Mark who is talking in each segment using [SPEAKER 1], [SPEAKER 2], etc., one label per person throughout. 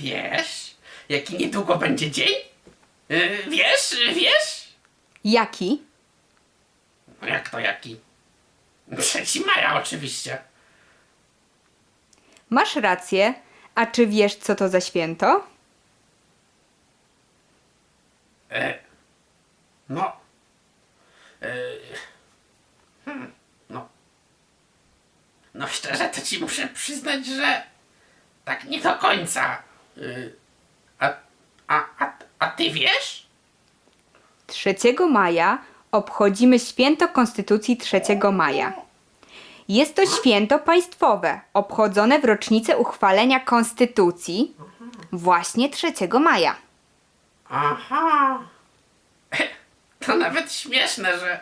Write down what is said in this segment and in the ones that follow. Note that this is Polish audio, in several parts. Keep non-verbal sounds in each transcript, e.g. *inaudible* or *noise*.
[SPEAKER 1] Wiesz, jaki niedługo będzie dzień? Y, Wiesz, wiesz?
[SPEAKER 2] Jaki?
[SPEAKER 1] No jak to jaki? 3 maja oczywiście.
[SPEAKER 2] Masz rację. A czy wiesz, co to za święto?
[SPEAKER 1] E, no. E, hmm, no. No szczerze to ci muszę przyznać, że tak nie do końca. Y, a, a, a, a ty wiesz?
[SPEAKER 2] 3 maja obchodzimy święto Konstytucji 3 maja. Jest to święto państwowe, obchodzone w rocznicę uchwalenia Konstytucji właśnie 3 maja.
[SPEAKER 1] Aha. *laughs* To nawet śmieszne, że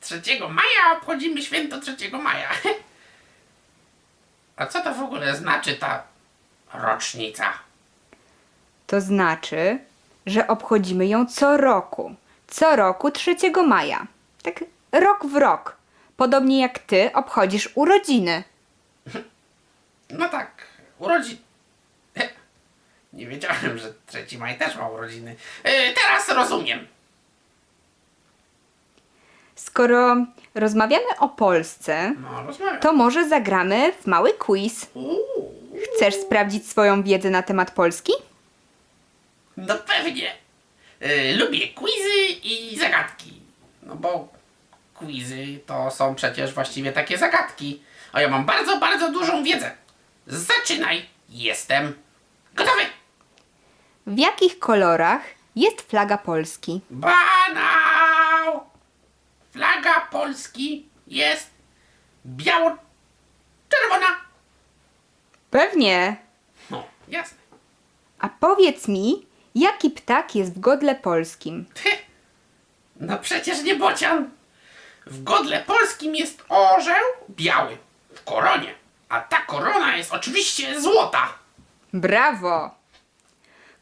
[SPEAKER 1] 3 maja obchodzimy święto 3 maja. *laughs* A co to w ogóle znaczy ta rocznica?
[SPEAKER 2] To znaczy, że obchodzimy ją co roku. Co roku 3 maja. Tak rok w rok. Podobnie jak ty obchodzisz urodziny. *laughs*
[SPEAKER 1] No tak, urodzin. *laughs* Nie wiedziałem, że 3 maj też ma urodziny. E, Teraz rozumiem.
[SPEAKER 2] Skoro rozmawiamy o Polsce,
[SPEAKER 1] No, rozmawiam.
[SPEAKER 2] to może zagramy w mały quiz.
[SPEAKER 1] Uuu,
[SPEAKER 2] Chcesz sprawdzić swoją wiedzę na temat Polski?
[SPEAKER 1] No pewnie. E, Lubię quizy i zagadki. No bo quizy to są przecież właściwie takie zagadki. A ja mam bardzo, bardzo dużą wiedzę. Zaczynaj. Jestem gotowy.
[SPEAKER 2] W jakich kolorach jest flaga Polski?
[SPEAKER 1] Banał! Flaga Polski jest biało-czerwona.
[SPEAKER 2] Pewnie.
[SPEAKER 1] No, jasne.
[SPEAKER 2] A powiedz mi, jaki ptak jest w godle polskim?
[SPEAKER 1] No przecież nie bocian. W godle polskim jest orzeł biały w koronie, a ta korona jest oczywiście złota.
[SPEAKER 2] Brawo!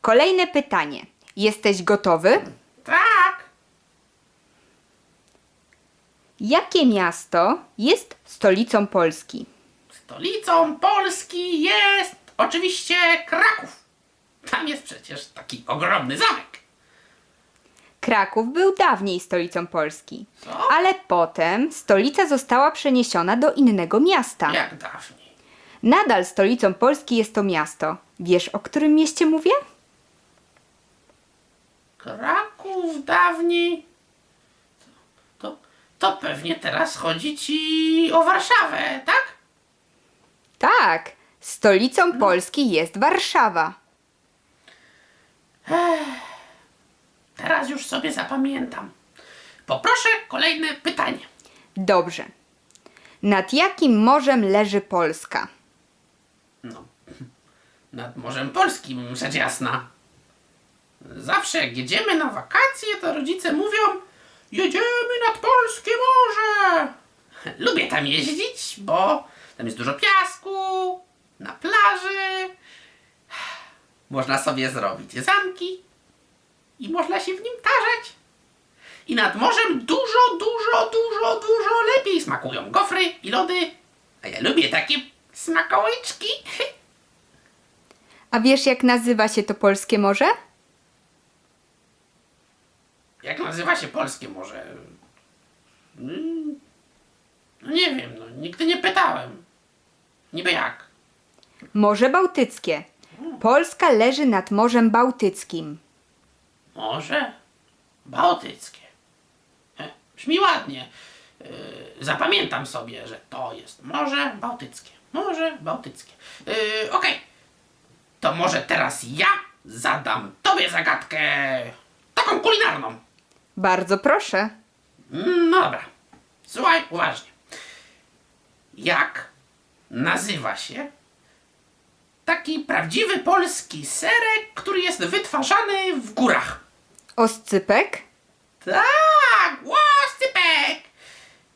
[SPEAKER 2] Kolejne pytanie. Jesteś gotowy?
[SPEAKER 1] Tak.
[SPEAKER 2] Jakie miasto jest stolicą Polski?
[SPEAKER 1] Stolicą Polski jest oczywiście Kraków. Tam jest przecież taki ogromny zamek.
[SPEAKER 2] Kraków był dawniej stolicą Polski,
[SPEAKER 1] Co?
[SPEAKER 2] ale potem stolica została przeniesiona do innego miasta.
[SPEAKER 1] Jak dawniej.
[SPEAKER 2] Nadal stolicą Polski jest to miasto. Wiesz, o którym mieście mówię?
[SPEAKER 1] Kraków dawniej. To, to pewnie teraz chodzi ci o Warszawę, tak?
[SPEAKER 2] Tak, stolicą Polski jest Warszawa.
[SPEAKER 1] Teraz już sobie zapamiętam. Poproszę kolejne pytanie.
[SPEAKER 2] Dobrze. Nad jakim morzem leży Polska?
[SPEAKER 1] No, nad Morzem Polskim, rzecz jasna. Zawsze jak jedziemy na wakacje, to rodzice mówią Jedziemy nad Polskie Morze! Lubię tam jeździć, bo tam jest dużo piasku, na plaży. Można sobie zrobić zamki i można się w nim tarzać. I nad morzem dużo, dużo, dużo, dużo lepiej smakują gofry i lody. A ja lubię takie smakołyczki.
[SPEAKER 2] A wiesz, jak nazywa się to polskie morze?
[SPEAKER 1] Jak nazywa się polskie morze? Mm, No nie wiem, no nigdy nie pytałem. Niby jak?
[SPEAKER 2] Morze Bałtyckie. Polska leży nad Morzem Bałtyckim.
[SPEAKER 1] Morze Bałtyckie. E, Brzmi ładnie. E, Zapamiętam sobie, że to jest Morze Bałtyckie. Morze Bałtyckie. E, Okej. To może teraz ja zadam tobie zagadkę taką kulinarną.
[SPEAKER 2] Bardzo proszę.
[SPEAKER 1] No dobra. Słuchaj uważnie. Jak nazywa się taki prawdziwy polski serek, który jest wytwarzany w górach?
[SPEAKER 2] Oscypek?
[SPEAKER 1] Tak, łoscypek!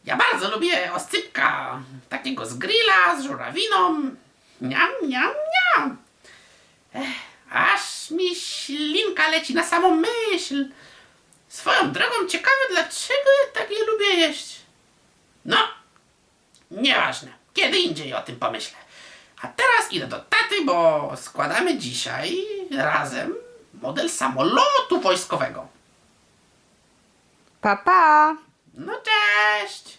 [SPEAKER 1] Ja bardzo lubię oscypka. Takiego z grilla, z żurawiną. Niam, niam, niam. Ech, aż mi ślinka leci na samą myśl. Swoją drogą ciekawe, dlaczego ja tak je lubię jeść. No, nieważne. Kiedy indziej o tym pomyślę. A teraz idę do taty bo składamy dzisiaj razem model samolotu wojskowego.
[SPEAKER 2] Pa, pa!
[SPEAKER 1] No cześć!